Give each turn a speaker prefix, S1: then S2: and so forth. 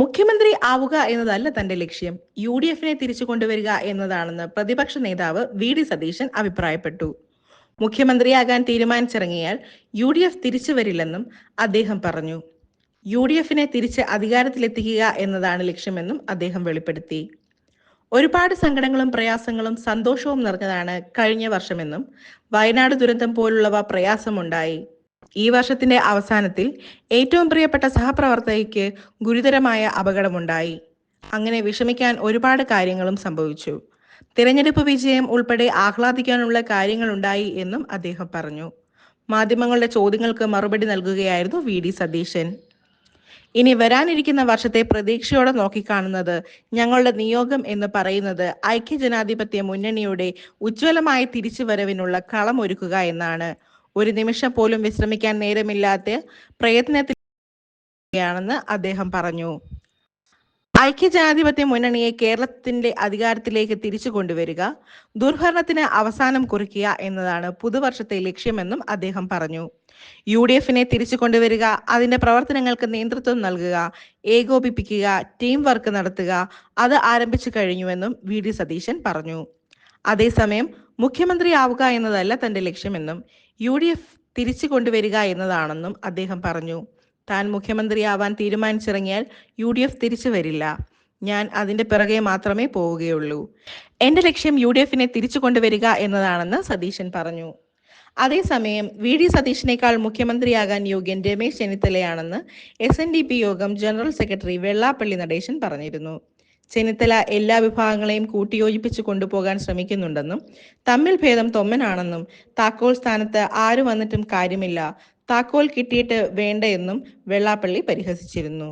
S1: മുഖ്യമന്ത്രി ആവുക എന്നതല്ല തന്റെ ലക്ഷ്യം യു ഡി എഫിനെ തിരിച്ചു കൊണ്ടുവരിക എന്നതാണെന്ന് പ്രതിപക്ഷ നേതാവ് വി ഡി സതീശൻ അഭിപ്രായപ്പെട്ടു മുഖ്യമന്ത്രിയാകാൻ തീരുമാനിച്ചിറങ്ങിയാൽ യു ഡി എഫ് തിരിച്ചു വരില്ലെന്നും അദ്ദേഹം പറഞ്ഞു യു ഡി എഫിനെ തിരിച്ച് അധികാരത്തിലെത്തിക്കുക എന്നതാണ് ലക്ഷ്യമെന്നും അദ്ദേഹം വെളിപ്പെടുത്തി ഒരുപാട് സങ്കടങ്ങളും പ്രയാസങ്ങളും സന്തോഷവും നിറഞ്ഞതാണ് കഴിഞ്ഞ വർഷമെന്നും വയനാട് ദുരന്തം പോലുള്ളവ പ്രയാസമുണ്ടായി ഈ വർഷത്തിന്റെ അവസാനത്തിൽ ഏറ്റവും പ്രിയപ്പെട്ട സഹപ്രവർത്തകയ്ക്ക് ഗുരുതരമായ അപകടമുണ്ടായി അങ്ങനെ വിഷമിക്കാൻ ഒരുപാട് കാര്യങ്ങളും സംഭവിച്ചു തിരഞ്ഞെടുപ്പ് വിജയം ഉൾപ്പെടെ ആഹ്ലാദിക്കാനുള്ള ഉണ്ടായി എന്നും അദ്ദേഹം പറഞ്ഞു മാധ്യമങ്ങളുടെ ചോദ്യങ്ങൾക്ക് മറുപടി നൽകുകയായിരുന്നു വി ഡി സതീശൻ ഇനി വരാനിരിക്കുന്ന വർഷത്തെ പ്രതീക്ഷയോടെ നോക്കിക്കാണുന്നത് ഞങ്ങളുടെ നിയോഗം എന്ന് പറയുന്നത് ഐക്യജനാധിപത്യ മുന്നണിയുടെ ഉജ്ജ്വലമായ തിരിച്ചുവരവിനുള്ള കളമൊരുക്കുക എന്നാണ് ഒരു നിമിഷം പോലും വിശ്രമിക്കാൻ നേരമില്ലാത്ത പ്രയത്നത്തിലാണെന്ന് അദ്ദേഹം പറഞ്ഞു ഐക്യജനാധിപത്യ മുന്നണിയെ കേരളത്തിന്റെ അധികാരത്തിലേക്ക് തിരിച്ചു കൊണ്ടുവരിക ദുർഭരണത്തിന് അവസാനം കുറിക്കുക എന്നതാണ് പുതുവർഷത്തെ ലക്ഷ്യമെന്നും അദ്ദേഹം പറഞ്ഞു യു ഡി എഫിനെ തിരിച്ചു കൊണ്ടുവരിക അതിന്റെ പ്രവർത്തനങ്ങൾക്ക് നേതൃത്വം നൽകുക ഏകോപിപ്പിക്കുക ടീം വർക്ക് നടത്തുക അത് ആരംഭിച്ചു കഴിഞ്ഞുവെന്നും വി ഡി സതീശൻ പറഞ്ഞു അതേസമയം മുഖ്യമന്ത്രിയാവുക എന്നതല്ല തന്റെ ലക്ഷ്യമെന്നും യു ഡി എഫ് തിരിച്ചു കൊണ്ടുവരിക എന്നതാണെന്നും അദ്ദേഹം പറഞ്ഞു താൻ മുഖ്യമന്ത്രിയാവാൻ തീരുമാനിച്ചിറങ്ങിയാൽ യു ഡി എഫ് തിരിച്ചു വരില്ല ഞാൻ അതിന്റെ പിറകെ മാത്രമേ പോവുകയുള്ളൂ എന്റെ ലക്ഷ്യം യു ഡി എഫിനെ തിരിച്ചു കൊണ്ടുവരിക എന്നതാണെന്ന് സതീശൻ പറഞ്ഞു അതേസമയം വി ഡി സതീഷിനേക്കാൾ മുഖ്യമന്ത്രിയാകാൻ യോഗ്യൻ രമേശ് ചെന്നിത്തലയാണെന്ന് എസ് എൻ ഡി പി യോഗം ജനറൽ സെക്രട്ടറി വെള്ളാപ്പള്ളി നടേശൻ പറഞ്ഞിരുന്നു ചെന്നിത്തല എല്ലാ വിഭാഗങ്ങളെയും കൂട്ടിയോജിപ്പിച്ച് കൊണ്ടുപോകാൻ ശ്രമിക്കുന്നുണ്ടെന്നും തമ്മിൽ ഭേദം തൊമ്മനാണെന്നും താക്കോൽ സ്ഥാനത്ത് ആര് വന്നിട്ടും കാര്യമില്ല താക്കോൽ കിട്ടിയിട്ട് വേണ്ട എന്നും വെള്ളാപ്പള്ളി പരിഹസിച്ചിരുന്നു